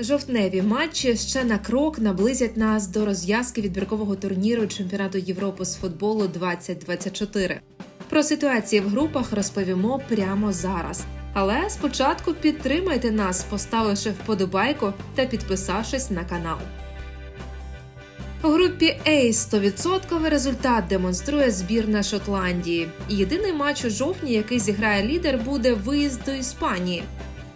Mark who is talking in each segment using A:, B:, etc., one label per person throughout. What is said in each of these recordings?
A: Жовтневі матчі ще на крок наблизять нас до розв'язки відбіркового турніру чемпіонату Європи з футболу 2024. Про ситуацію в групах розповімо прямо зараз. Але спочатку підтримайте нас, поставивши вподобайку та підписавшись на канал. У групі А 100% результат демонструє збірна Шотландії. Єдиний матч у жовтні, який зіграє лідер, буде виїзд до Іспанії.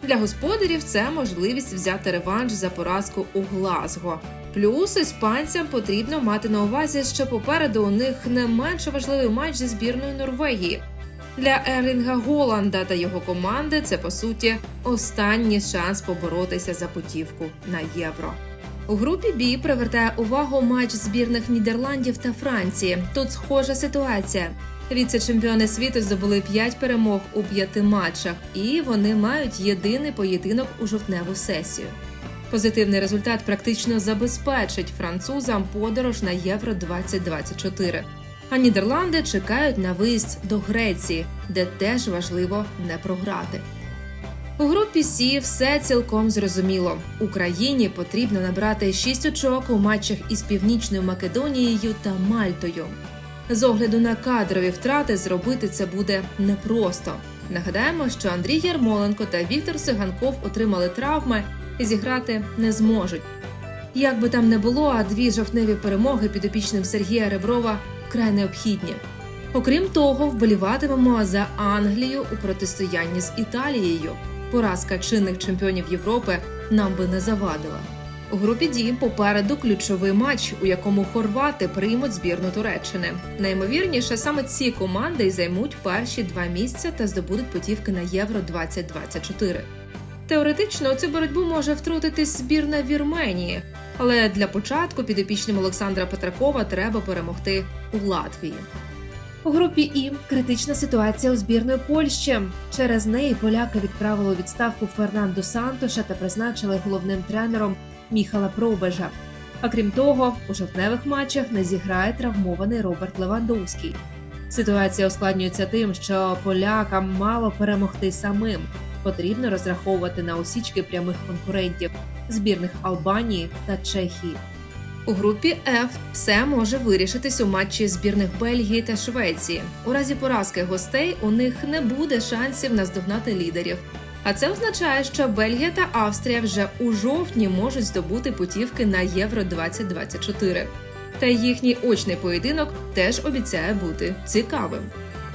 A: Для господарів це можливість взяти реванш за поразку у Глазго. Плюс іспанцям потрібно мати на увазі, що попереду у них не менш важливий матч зі збірною Норвегії. Для Ерлінга Голланда та його команди це по суті останній шанс поборотися за путівку на євро. У групі Бі привертає увагу матч збірних Нідерландів та Франції. Тут схожа ситуація. Віце-чемпіони світу здобули 5 перемог у п'яти матчах, і вони мають єдиний поєдинок у жовтневу сесію. Позитивний результат практично забезпечить французам подорож на Євро 2024. А Нідерланди чекають на виїзд до Греції, де теж важливо не програти. У групі Сі все цілком зрозуміло. Україні потрібно набрати 6 очок у матчах із Північною Македонією та Мальтою. З огляду на кадрові втрати зробити це буде непросто. Нагадаємо, що Андрій Ярмоленко та Віктор Сиганков отримали травми і зіграти не зможуть. Як би там не було, а дві жовтневі перемоги підопічним Сергія Реброва вкрай необхідні. Окрім того, вболіватимемо за Англію у протистоянні з Італією. Поразка чинних чемпіонів Європи нам би не завадила. У групі Ді попереду ключовий матч, у якому хорвати приймуть збірну Туреччини. Наймовірніше, саме ці команди й займуть перші два місця та здобудуть путівки на Євро 2024. Теоретично цю боротьбу може втрутитись збірна Вірменії, але для початку підопічним Олександра Петракова треба перемогти у Латвії. У групі І критична ситуація у збірної Польщі. Через неї поляки відправили відставку Фернандо Сантоша та призначили головним тренером Міхала Пробежа. А крім того, у жовтневих матчах не зіграє травмований Роберт Левандовський. Ситуація ускладнюється тим, що полякам мало перемогти самим. Потрібно розраховувати на осічки прямих конкурентів збірних Албанії та Чехії. У групі F все може вирішитись у матчі збірних Бельгії та Швеції. У разі поразки гостей у них не буде шансів наздогнати лідерів. А це означає, що Бельгія та Австрія вже у жовтні можуть здобути путівки на Євро 2024. Та їхній очний поєдинок теж обіцяє бути цікавим.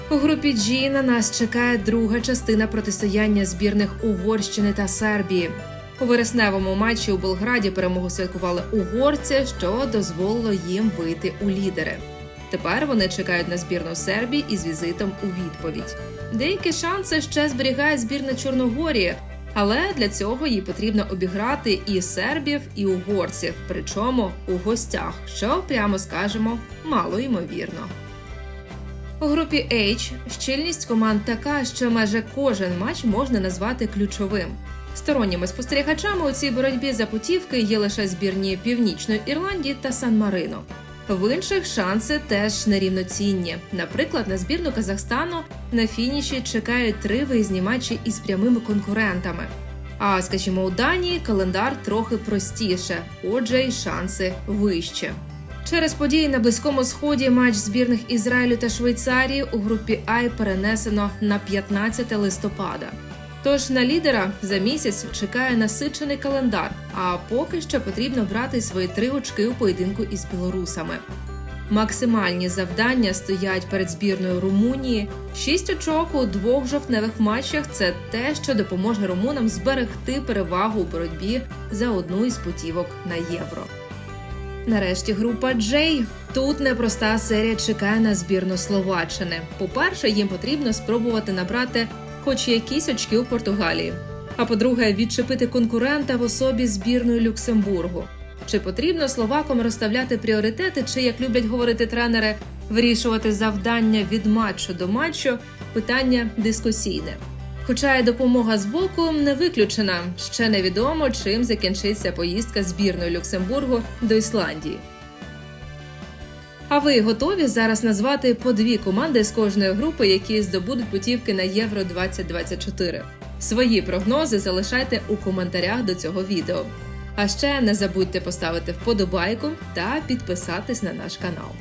A: У групі G на нас чекає друга частина протистояння збірних Угорщини та Сербії. У вересневому матчі у Белграді перемогу святкували угорці, що дозволило їм вийти у лідери. Тепер вони чекають на збірну Сербії із візитом у відповідь. Деякі шанси ще зберігає збірна Чорногорії, але для цього їй потрібно обіграти і сербів, і угорців, причому у гостях, що прямо скажемо мало ймовірно. У групі H щільність команд така, що майже кожен матч можна назвати ключовим. Сторонніми спостерігачами у цій боротьбі за путівки є лише збірні Північної Ірландії та Сан-Марино. В інших шанси теж нерівноцінні. Наприклад, на збірну Казахстану на фініші чекають три виїзні матчі із прямими конкурентами. А скажімо, у Данії календар трохи простіше, отже, й шанси вище. Через події на близькому сході матч збірних Ізраїлю та Швейцарії у групі Ай перенесено на 15 листопада. Тож на лідера за місяць чекає насичений календар. А поки що потрібно брати свої три очки у поєдинку із білорусами. Максимальні завдання стоять перед збірною Румунії. Шість очок у двох жовтневих матчах це те, що допоможе румунам зберегти перевагу у боротьбі за одну із путівок на євро. Нарешті група Джей. Тут непроста серія чекає на збірну Словаччини. По-перше, їм потрібно спробувати набрати хоч якісь очки у Португалії. А по-друге, відчепити конкурента в особі збірної Люксембургу. Чи потрібно словакам розставляти пріоритети, чи як люблять говорити тренери, вирішувати завдання від матчу до матчу питання дискусійне. Хоча й допомога з боку не виключена. Ще невідомо, чим закінчиться поїздка збірної Люксембургу до Ісландії. А ви готові зараз назвати по дві команди з кожної групи, які здобудуть путівки на Євро 2024? Свої прогнози залишайте у коментарях до цього відео. А ще не забудьте поставити вподобайку та підписатись на наш канал.